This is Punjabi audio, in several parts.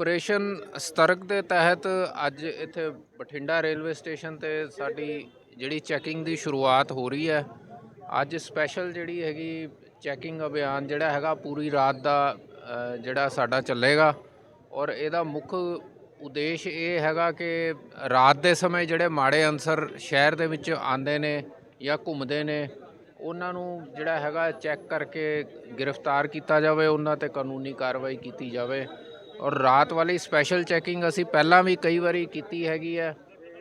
ਆਪਰੇਸ਼ਨ ਸਤਰਕ ਦੇ ਤਹਿਤ ਅੱਜ ਇੱਥੇ ਬਠਿੰਡਾ ਰੇਲਵੇ ਸਟੇਸ਼ਨ ਤੇ ਸਾਡੀ ਜਿਹੜੀ ਚੈਕਿੰਗ ਦੀ ਸ਼ੁਰੂਆਤ ਹੋ ਰਹੀ ਹੈ। ਅੱਜ ਸਪੈਸ਼ਲ ਜਿਹੜੀ ਹੈਗੀ ਚੈਕਿੰਗ ਅਭਿਆਨ ਜਿਹੜਾ ਹੈਗਾ ਪੂਰੀ ਰਾਤ ਦਾ ਜਿਹੜਾ ਸਾਡਾ ਚੱਲੇਗਾ। ਔਰ ਇਹਦਾ ਮੁੱਖ ਉਦੇਸ਼ ਇਹ ਹੈਗਾ ਕਿ ਰਾਤ ਦੇ ਸਮੇਂ ਜਿਹੜੇ ਮਾੜੇ ਅਨਸਰ ਸ਼ਹਿਰ ਦੇ ਵਿੱਚ ਆਉਂਦੇ ਨੇ ਜਾਂ ਘੁੰਮਦੇ ਨੇ, ਉਹਨਾਂ ਨੂੰ ਜਿਹੜਾ ਹੈਗਾ ਚੈੱਕ ਕਰਕੇ ਗ੍ਰਿਫਤਾਰ ਕੀਤਾ ਜਾਵੇ, ਉਹਨਾਂ ਤੇ ਕਾਨੂੰਨੀ ਕਾਰਵਾਈ ਕੀਤੀ ਜਾਵੇ। ਔਰ ਰਾਤ ਵਾਲੀ ਸਪੈਸ਼ਲ ਚੈਕਿੰਗ ਅਸੀਂ ਪਹਿਲਾਂ ਵੀ ਕਈ ਵਾਰੀ ਕੀਤੀ ਹੈਗੀ ਹੈ।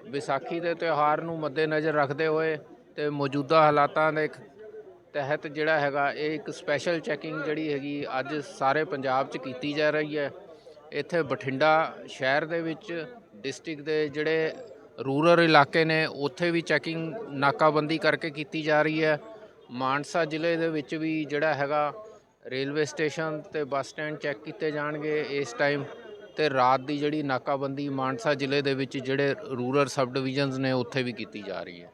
ਵਿਸਾਖੀ ਦੇ ਤਿਉਹਾਰ ਨੂੰ ਮੱਦੇਨਜ਼ਰ ਰੱਖਦੇ ਹੋਏ ਤੇ ਮੌਜੂਦਾ ਹਾਲਾਤਾਂ ਦੇ ਤਹਿਤ ਜਿਹੜਾ ਹੈਗਾ, ਇਹ ਇੱਕ ਸਪੈਸ਼ਲ ਚੈਕਿੰਗ ਜਿਹੜੀ ਹੈਗੀ ਅੱਜ ਸਾਰੇ ਪੰਜਾਬ 'ਚ ਕੀਤੀ ਜਾ ਰਹੀ ਹੈ। ਇੱਥੇ ਬਠਿੰਡਾ ਸ਼ਹਿਰ ਦੇ ਵਿੱਚ ਡਿਸਟ੍ਰਿਕਟ ਦੇ ਜਿਹੜੇ ਰੂਰਲ ਇਲਾਕੇ ਨੇ, ਉੱਥੇ ਵੀ ਚੈਕਿੰਗ ਨਾਕਾਬੰਦੀ ਕਰਕੇ ਕੀਤੀ ਜਾ ਰਹੀ ਹੈ। ਮਾਨਸਾ ਜ਼ਿਲ੍ਹੇ ਦੇ ਵਿੱਚ ਵੀ ਜਿਹੜਾ ਹੈਗਾ ਰੇਲਵੇ ਸਟੇਸ਼ਨ ਤੇ ਬੱਸ ਸਟੈਂਡ ਚੈੱਕ ਕੀਤੇ ਜਾਣਗੇ। ਇਸ ਟਾਈਮ ਤੇ ਰਾਤ ਦੀ ਜਿਹੜੀ ਨਾਕਾਬੰਦੀ ਮਾਨਸਾ ਜ਼ਿਲ੍ਹੇ ਦੇ ਵਿੱਚ ਜਿਹੜੇ ਰੂਰਲ ਸਬ ਡਿਵੀਜ਼ਨਸ ਨੇ, ਉੱਥੇ ਵੀ ਕੀਤੀ ਜਾ ਰਹੀ ਹੈ।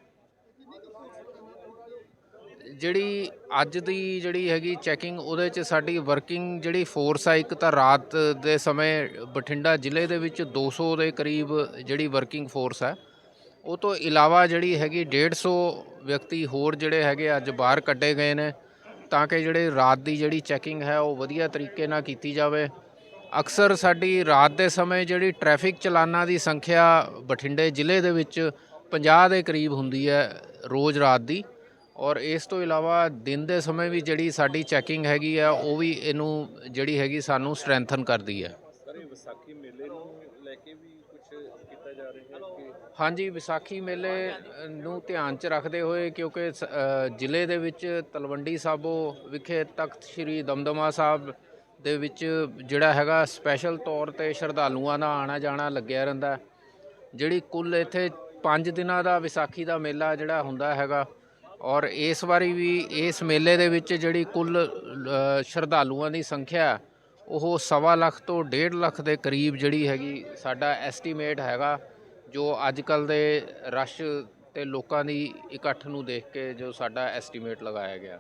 ਜਿਹੜੀ ਅੱਜ ਦੀ ਜਿਹੜੀ ਹੈਗੀ ਚੈਕਿੰਗ, ਉਹਦੇ 'ਚ ਸਾਡੀ ਵਰਕਿੰਗ ਜਿਹੜੀ ਫੋਰਸ ਆ, ਇੱਕ ਤਾਂ ਰਾਤ ਦੇ ਸਮੇਂ ਬਠਿੰਡਾ ਜ਼ਿਲ੍ਹੇ ਦੇ ਵਿੱਚ 200 ਦੇ ਕਰੀਬ ਜਿਹੜੀ ਵਰਕਿੰਗ ਫੋਰਸ ਹੈ ਉਹ ਤੋਂ ਇਲਾਵਾ ਜਿਹੜੀ ਹੈਗੀ 150 ਵਿਅਕਤੀ ਹੋਰ ਜਿਹੜੇ ਹੈਗੇ ਅੱਜ ਬਾਹਰ ਕੱਢੇ ਗਏ ਨੇ। ਤਾਂ ਕਿ ਜਿਹੜੇ ਰਾਤ ਦੀ ਜਿਹੜੀ ਚੈਕਿੰਗ ਹੈ ਉਹ ਵਧੀਆ ਤਰੀਕੇ ਨਾਲ ਕੀਤੀ ਜਾਵੇ। ਅਕਸਰ ਸਾਡੀ ਰਾਤ ਦੇ ਸਮੇਂ ਜਿਹੜੀ ਟ੍ਰੈਫਿਕ ਚਲਾਨਾਂ ਦੀ ਸੰਖਿਆ ਬਠਿੰਡੇ ਜ਼ਿਲ੍ਹੇ ਦੇ ਵਿੱਚ 50 ਦੇ ਕਰੀਬ ਹੁੰਦੀ ਹੈ ਰੋਜ਼ ਰਾਤ ਦੀ। ਔਰ ਇਸ ਤੋਂ ਇਲਾਵਾ ਦਿਨ ਦੇ ਸਮੇਂ ਵੀ ਜਿਹੜੀ ਸਾਡੀ ਚੈਕਿੰਗ ਹੈਗੀ ਆ ਉਹ ਵੀ ਇਹਨੂੰ ਜਿਹੜੀ ਹੈਗੀ ਸਾਨੂੰ ਸਟਰੈਂਥਨ ਕਰਦੀ ਹੈ। ਸਰ, ਇਹ ਵਿਸਾਖੀ ਕੇ ਵੀ ਕੁਝ ਕੀਤਾ ਜਾ ਰਿਹਾ ਹੈ ਹਾਂਜੀ, ਵਿਸਾਖੀ ਮੇਲੇ ਨੂੰ ਧਿਆਨ 'ਚ ਰੱਖਦੇ ਹੋਏ ਕਿਉਂਕਿ ਸ- ਜ਼ਿਲ੍ਹੇ ਦੇ ਵਿੱਚ ਤਲਵੰਡੀ ਸਾਬੋ ਵਿਖੇ ਤਖਤ ਸ੍ਰੀ ਦਮਦਮਾ ਸਾਹਿਬ ਦੇ ਵਿੱਚ ਜਿਹੜਾ ਹੈਗਾ ਸਪੈਸ਼ਲ ਤੌਰ ਤੇ ਸ਼ਰਧਾਲੂਆਂ ਦਾ ਆਣਾ ਜਾਣਾ ਲੱਗਿਆ ਰਹਿੰਦਾ ਜਿਹੜੀ ਕੁੱਲ ਇੱਥੇ 5 ਦਿਨਾਂ ਦਾ ਵਿਸਾਖੀ ਦਾ ਮੇਲਾ ਜਿਹੜਾ ਹੁੰਦਾ ਹੈਗਾ ਔਰ ਇਸ ਵਾਰੀ ਵੀ ਇਸ ਮੇਲੇ ਦੇ ਵਿੱਚ ਜਿਹੜੀ ਕੁੱਲ ਸ਼ਰਧਾਲੂਆਂ ਦੀ ਸੰਖਿਆ ਉਹ ਸਵਾ ਲੱਖ ਤੋਂ ਡੇਢ ਲੱਖ ਦੇ ਕਰੀਬ ਜਿਹੜੀ ਹੈਗੀ ਸਾਡਾ ਐਸਟੀਮੇਟ ਹੈਗਾ, ਜੋ ਅੱਜ ਕੱਲ ਦੇ ਰਸ਼ ਤੇ ਲੋਕਾਂ ਦੀ ਇਕੱਠ ਨੂੰ ਦੇਖ ਕੇ ਜੋ ਸਾਡਾ ਐਸਟੀਮੇਟ ਲਗਾਇਆ ਗਿਆ।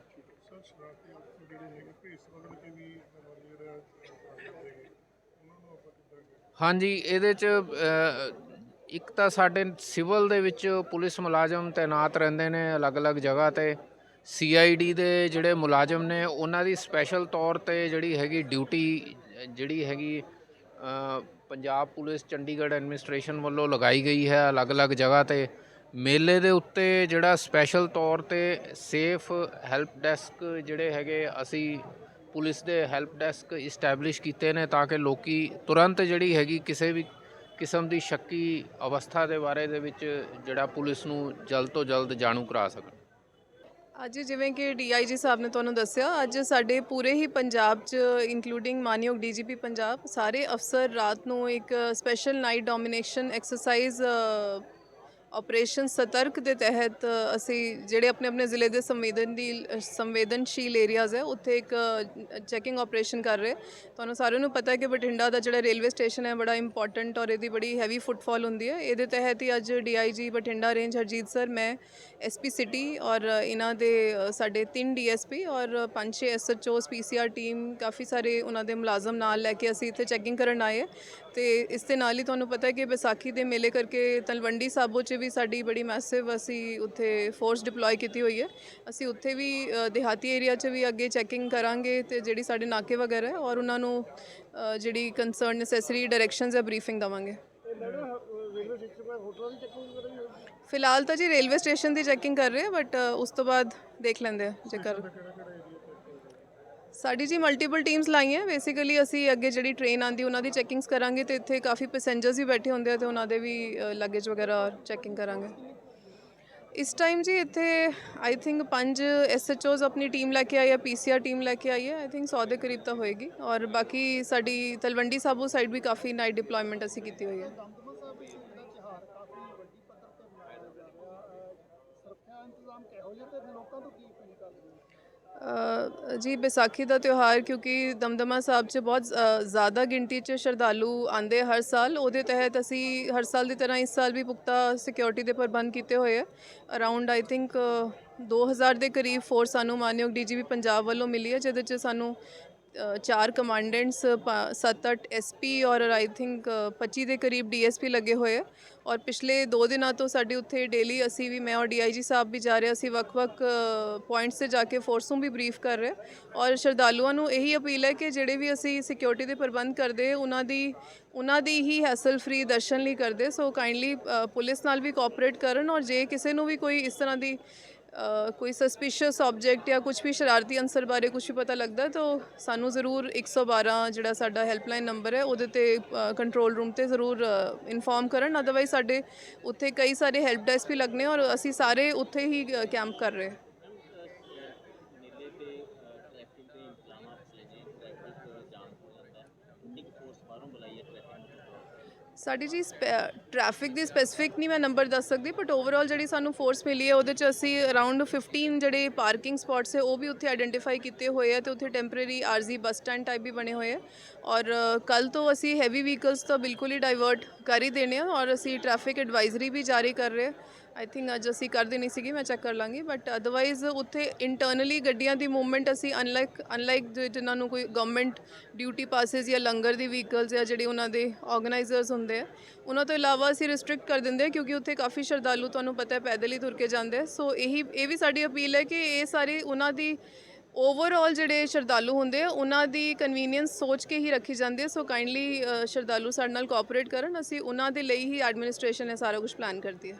ਹਾਂਜੀ, ਇਹਦੇ ਚ ਇੱਕ ਤਾਂ ਸਾਡੇ ਸਿਵਲ ਦੇ ਵਿੱਚ ਪੁਲਿਸ ਮੁਲਾਜ਼ਮ ਤਾਇਨਾਤ ਰਹਿੰਦੇ ਨੇ ਅਲੱਗ-ਅਲੱਗ ਜਗ੍ਹਾ ਤੇ। ਸੀਆਈਡੀ ਦੇ ਜਿਹੜੇ ਮੁਲਾਜ਼ਮ ਨੇ, ਉਹਨਾਂ ਦੀ ਸਪੈਸ਼ਲ ਤੌਰ ਤੇ ਜਿਹੜੀ ਹੈਗੀ ਡਿਊਟੀ ਜਿਹੜੀ ਹੈਗੀ ਪੰਜਾਬ ਪੁਲਿਸ ਚੰਡੀਗੜ੍ਹ ਐਡਮਿਨਿਸਟ੍ਰੇਸ਼ਨ ਵੱਲੋਂ ਲਗਾਈ ਗਈ ਹੈ ਅਲੱਗ-ਅਲੱਗ ਜਗ੍ਹਾ ਤੇ। ਮੇਲੇ ਦੇ ਉੱਤੇ ਜਿਹੜਾ ਸਪੈਸ਼ਲ ਤੌਰ ਤੇ ਸੇਫ ਹੈਲਪ ਡੈਸਕ ਜਿਹੜੇ ਹੈਗੇ, ਅਸੀਂ ਪੁਲਿਸ ਦੇ ਹੈਲਪ ਡੈਸਕ ਇਸਟੈਬਲਿਸ਼ ਕੀਤੇ ਨੇ ਤਾਂ ਕਿ ਲੋਕੀ ਤੁਰੰਤ ਜਿਹੜੀ ਹੈਗੀ ਕਿਸੇ ਵੀ ਕਿਸਮ ਦੀ ਸ਼ੱਕੀ ਅਵਸਥਾ ਦੇ ਬਾਰੇ ਦੇ ਵਿੱਚ ਜਿਹੜਾ ਪੁਲਿਸ ਨੂੰ ਜਲਦ ਤੋਂ ਜਲਦ ਜਾਣੂ ਕਰਾ ਸਕਣ। ਅੱਜ ਜਿਵੇਂ ਕਿ ਡੀਆਈਜੀ ਸਾਹਿਬ ਨੇ ਤੁਹਾਨੂੰ ਦੱਸਿਆ, ਅੱਜ ਸਾਡੇ ਪੂਰੇ ਹੀ ਪੰਜਾਬ 'ਚ ਇਨਕਲੂਡਿੰਗ ਮਾਨਯੋਗ ਡੀਜੀਪੀ ਪੰਜਾਬ, ਸਾਰੇ ਅਫਸਰ ਰਾਤ ਨੂੰ ਇੱਕ special night domination exercise operation Satark ਦੇ ਤਹਿਤ ਅਸੀਂ ਜਿਹੜੇ ਆਪਣੇ ਆਪਣੇ ਜ਼ਿਲ੍ਹੇ ਦੇ ਸੰਵੇਦਨਸ਼ੀਲ ਸੰਵੇਦਨਸ਼ੀਲ ਏਰੀਆਜ਼ ਹੈ, ਉੱਥੇ ਇੱਕ ਚੈਕਿੰਗ ਆਪਰੇਸ਼ਨ ਕਰ ਰਹੇ ਤੁਹਾਨੂੰ ਸਾਰਿਆਂ ਨੂੰ ਪਤਾ ਹੈ ਕਿ ਬਠਿੰਡਾ ਦਾ ਜਿਹੜਾ ਰੇਲਵੇ ਸਟੇਸ਼ਨ ਹੈ, ਬੜਾ ਇੰਪੋਰਟੈਂਟ ਔਰ ਇਹਦੀ ਬੜੀ ਹੈਵੀ ਫੁੱਟਫਾਲ ਹੁੰਦੀ ਹੈ ਇਹਦੇ ਤਹਿਤ ਹੀ ਅੱਜ DIG Bathinda range Harjeet sir ਮੈਂ ਐਸਪੀ ਸਿਟੀ ਔਰ ਇਹਨਾਂ ਦੇ ਸਾਡੇ ਤਿੰਨ ਡੀਐਸਪੀ ਔਰ ਪੰਜ ਛੇ ਐਸਐਚਓਸ ਪੀਸੀਆਰ ਟੀਮ ਕਾਫੀ ਸਾਰੇ ਉਹਨਾਂ ਦੇ ਮੁਲਾਜ਼ਮ ਨਾਲ ਲੈ ਕੇ ਅਸੀਂ ਇੱਥੇ ਚੈਕਿੰਗ ਕਰਨ ਆਏ ਹਾਂ। ਤੇ ਇਸ ਦੇ ਨਾਲ ਹੀ ਤੁਹਾਨੂੰ ਪਤਾ ਹੈ ਕਿ ਵਿਸਾਖੀ ਦੇ ਮੇਲੇ ਕਰਕੇ ਤਲਵੰਡੀ ਸਾਬੋ 'ਚ ਵੀ ਸਾਡੀ ਬੜੀ ਮੈਸਿਵ ਅਸੀਂ ਉੱਥੇ ਫੋਰਸ ਡਿਪਲੋਏ ਕੀਤੀ ਹੋਈ ਹੈ। ਅਸੀਂ ਉੱਥੇ ਵੀ ਦਿਹਾਤੀ ਏਰੀਆ 'ਚ ਵੀ ਅੱਗੇ ਚੈਕਿੰਗ ਕਰਾਂਗੇ ਤੇ ਜਿਹੜੀ ਸਾਡੇ ਨਾਕੇ ਵਗੈਰਾ ਹੈ ਔਰ ਉਹਨਾਂ ਨੂੰ ਜਿਹੜੀ ਕੰਸਰਨ ਨੈਸੈਸਰੀ ਡਾਇਰੈਕਸ਼ਨਸ ਹੈ ਬਰੀਫਿੰਗ ਦਵਾਂਗੇ। ਫਿਲਹਾਲ ਤਾਂ ਜੀ ਰੇਲਵੇ ਸਟੇਸ਼ਨ ਦੀ ਚੈਕਿੰਗ ਕਰ ਰਹੇ ਆ ਬਟ ਉਸ ਤੋਂ ਬਾਅਦ ਦੇਖ ਲੈਂਦੇ ਆ ਜੇਕਰ ਸਾਡੀ ਜੀ ਮਲਟੀਪਲ ਟੀਮਸ ਲਾਈਆਂ। ਬੇਸਿਕਲੀ ਅਸੀਂ ਅੱਗੇ ਜਿਹੜੀ ਟ੍ਰੇਨ ਆਂਦੀ ਉਹਨਾਂ ਦੀ ਚੈਕਿੰਗਸ ਕਰਾਂਗੇ ਤੇ ਇੱਥੇ ਕਾਫੀ ਪੈਸੇਂਜਰਸ ਵੀ ਬੈਠੇ ਹੁੰਦੇ ਆ ਤੇ ਉਹਨਾਂ ਦੇ ਵੀ ਲਗੇਜ ਵਗੈਰਾ ਚੈਕਿੰਗ ਕਰਾਂਗੇ। ਇਸ ਟਾਈਮ ਜੀ ਇੱਥੇ ਆਈ ਥਿੰਕ ਪੰਜ ਐਸਐਚਓਜ਼ ਆਪਣੀ ਟੀਮ ਲੈ ਕੇ ਆਈ ਹੈ ਪੀਸੀਆਰ ਟੀਮ ਲੈ ਕੇ ਆਈ ਹੈ। ਆਈ ਥਿੰਕ 100 ਦੇ ਕਰੀਬ ਤਾਂ ਹੋਏਗੀ। ਔਰ ਬਾਕੀ ਸਾਡੀ ਤਲਵੰਡੀ ਸਾਬੋ ਸਾਈਡ ਵੀ ਕਾਫੀ ਨਾਈਟ ਡਿਪਲੋਇਮੈਂਟ ਅਸੀਂ ਕੀਤੀ ਹੋਈ ਹੈ। ਜੀ ਵਿਸਾਖੀ ਦਾ ਤਿਉਹਾਰ ਕਿਉਂਕਿ ਦਮਦਮਾ ਸਾਹਿਬ 'ਚ ਬਹੁਤ ਜ਼ਿਆਦਾ ਗਿਣਤੀ 'ਚ ਸ਼ਰਧਾਲੂ ਆਂਦੇ ਹਰ ਸਾਲ। ਉਹਦੇ ਤਹਿਤ ਅਸੀਂ ਹਰ ਸਾਲ ਦੀ ਤਰ੍ਹਾਂ ਇਸ ਸਾਲ ਵੀ ਪੁਖਤਾ ਸਿਕਿਉਰਿਟੀ ਦੇ ਪ੍ਰਬੰਧ ਕੀਤੇ ਹੋਏ ਆ। ਅਰਾਊਂਡ ਆਈ ਥਿੰਕ 2000 ਦੇ ਕਰੀਬ ਫੋਰਸ ਸਾਨੂੰ ਮਾਨਯੋਗ ਡੀਜੀਪੀ ਪੰਜਾਬ ਵੱਲੋਂ ਮਿਲੀ ਹੈ, ਜਿਹਦੇ 'ਚ ਸਾਨੂੰ ਚਾਰ ਕਮਾਂਡੈਂਟਸ 7-8 ਐਸਪੀ ਔਰ ਆਈ ਥਿੰਕ 25 ਦੇ ਕਰੀਬ ਡੀਐਸਪੀ ਲੱਗੇ ਹੋਏ ਔਰ ਪਿਛਲੇ 2 ਦਿਨਾਂ ਤੋਂ ਸਾਡੇ ਉੱਥੇ ਡੇਲੀ ਅਸੀਂ ਵੀ, ਮੈਂ ਔਰ ਡੀਆਈਜੀ ਸਾਹਿਬ ਵੀ ਜਾ ਰਹੇ ਅਸੀਂ ਵੱਖ-ਵੱਖ ਪੁਆਇੰਟਸ ਤੇ ਜਾ ਕੇ ਫੋਰਸ ਨੂੰ ਵੀ ਬਰੀਫ ਕਰ ਰਹੇ ਔਰ ਸ਼ਰਧਾਲੂਆਂ ਨੂੰ ਇਹੀ ਅਪੀਲ ਹੈ ਕਿ ਜਿਹੜੇ ਵੀ ਅਸੀਂ ਸਿਕਿਉਰਿਟੀ ਦੇ ਪ੍ਰਬੰਧ ਕਰਦੇ, ਉਹਨਾਂ ਦੀ ਉਹਨਾਂ ਦੀ ਹੀ ਹੈਸਲ ਫ੍ਰੀ ਦਰਸ਼ਨ ਲਈ ਕਰਦੇ। ਸੋ ਕਾਈਂਡਲੀ ਪੁਲਿਸ ਨਾਲ ਵੀ ਕੋਆਪਰੇਟ ਕਰਨ ਔਰ ਜੇ ਕਿਸੇ ਨੂੰ ਵੀ ਕੋਈ ਇਸ ਤਰ੍ਹਾਂ ਦੀ ਕੋਈ ਸਸਪੀਸ਼ੀਅਸ ਆਬਜੈਕਟ ਜਾਂ ਕੁਝ ਵੀ ਸ਼ਰਾਰਤੀ ਅੰਸਰ ਬਾਰੇ ਕੁਝ ਵੀ ਪਤਾ ਲੱਗਦਾ ਤਾਂ ਸਾਨੂੰ ਜ਼ਰੂਰ 112 ਜਿਹੜਾ ਸਾਡਾ ਹੈਲਪਲਾਈਨ ਨੰਬਰ ਹੈ, ਉਹਦੇ ਤੇ ਕੰਟਰੋਲ ਰੂਮ ਤੇ ਜ਼ਰੂਰ ਇਨਫੋਰਮ ਕਰਨ। ਅਦਰਵਾਈਜ਼ ਸਾਡੇ ਉੱਥੇ ਕਈ ਸਾਰੇ ਹੈਲਪ ਡੈਸਕ ਵੀ ਲੱਗਨੇ ਔਰ ਅਸੀਂ ਸਾਰੇ ਉੱਥੇ ਹੀ ਕੈਂਪ ਕਰ ਰਹੇ ਮੇਲੇ ਤੇ ਟ੍ਰੈਫਿਕ ਦੇ ਇੰਤਜ਼ਾਮਾਤ ਸਜੇ ਟ੍ਰੈਫਿਕ ਜਾਮ ਹੋ ਜਾਂਦਾ ਹੈ ਕਿੰਨੀ ਫੋਰਸ ਬਾਹਰੋਂ ਬੁਲਾਈ ਹੈ ਟ੍ਰੈਫਿਕ ਸਾਡੀ ਜੀ ਟ੍ਰੈਫਿਕ ਦੀ ਸਪੈਸੀਫਿਕ ਨਹੀਂ ਮੈਂ ਨੰਬਰ ਦੱਸ ਸਕਦੀ ਬਟ ਓਵਰਆਲ ਜਿਹੜੀ ਸਾਨੂੰ ਫੋਰਸ ਮਿਲੀ ਹੈ, ਉਹਦੇ ਚ ਅਸੀਂ ਅਰਾਊਂਡ 15 ਜਿਹੜੇ ਪਾਰਕਿੰਗ ਸਪੌਟਸ ਹੈ, ਉਹ ਵੀ ਉੱਥੇ ਆਇਡੈਂਟੀਫਾਈ ਕੀਤੇ ਹੋਏ ਆ ਤੇ ਉੱਥੇ ਟੈਂਪਰੇਰੀ ਆਰਜ਼ੀ ਬੱਸ ਸਟੈਂਡ ਟਾਈਪ ਵੀ ਬਣੇ ਹੋਏ ਆ ਔਰ ਕੱਲ ਤੋਂ ਅਸੀਂ ਹੈਵੀ ਵਹੀਕਲਸ ਤਾਂ ਬਿਲਕੁਲ ਹੀ ਡਾਈਵਰਟ ਕਰ ਹੀ ਦੇਣੇ ਆ, ਔਰ ਅਸੀਂ ਟ੍ਰੈਫਿਕ ਐਡਵਾਈਜ਼ਰੀ ਵੀ ਜਾਰੀ ਕਰ ਰਹੇ ਆਈ ਥਿੰਕ ਅੱਜ ਅਸੀਂ ਕਰ ਦੇਣੀ ਸੀਗੀ, ਮੈਂ ਚੈੱਕ ਕਰ ਲਾਂਗੀ ਬਟ ਅਦਰਵਾਈਜ਼ ਉੱਥੇ ਇੰਟਰਨਲੀ ਗੱਡੀਆਂ ਦੀ ਮੂਵਮੈਂਟ ਅਸੀਂ ਅਨਲਾਈਕ ਅਨਲਾਈਕ ਜਿਨ੍ਹਾਂ ਨੂੰ ਕੋਈ ਗਵਰਨਮੈਂਟ ਡਿਊਟੀ ਪਾਸਿਸ ਜਾਂ ਲੰਗਰ ਦੀ ਵਹੀਕਲਸ ਜਾਂ ਜਿਹੜੇ ਉਹਨਾਂ ਦੇ ਆਰਗੇਨਾਈਜ਼ਰਸ ਹੁੰਦੇ ਆ, ਉਹਨਾਂ ਤੋਂ ਇਲਾਵਾ ਅਸੀਂ ਰਿਸਟ੍ਰਿਕਟ ਕਰ ਦਿੰਦੇ ਆ ਕਿਉਂਕਿ ਉੱਥੇ ਕਾਫੀ ਸ਼ਰਧਾਲੂ ਤੁਹਾਨੂੰ ਪਤਾ ਹੈ ਪੈਦਲ ਹੀ ਤੁਰ ਕੇ ਜਾਂਦੇ ਆ। ਸੋ ਇਹੀ, ਇਹ ਵੀ ਸਾਡੀ ਅਪੀਲ ਹੈ ਕਿ ਇਹ ਸਾਰੇ ਉਹਨਾਂ ਦੀ ਓਵਰਆਲ ਜਿਹੜੇ ਸ਼ਰਧਾਲੂ ਹੁੰਦੇ ਆ, ਉਹਨਾਂ ਦੀ ਕਨਵੀਨੀਅੰਸ ਸੋਚ ਕੇ ਹੀ ਰੱਖੀ ਜਾਂਦੀ ਹੈ ਸੋ ਕਾਈਂਡਲੀ ਸ਼ਰਧਾਲੂ ਸਾਡੇ ਨਾਲ ਕੋਆਪਰੇਟ ਕਰਨ, ਅਸੀਂ ਉਹਨਾਂ ਦੇ ਲਈ ਹੀ ਐਡਮਿਨਿਸਟ੍ਰੇਸ਼ਨ ਨੇ ਸਾਰਾ ਕੁਝ ਪਲਾਨ ਕਰਦੀ ਹੈ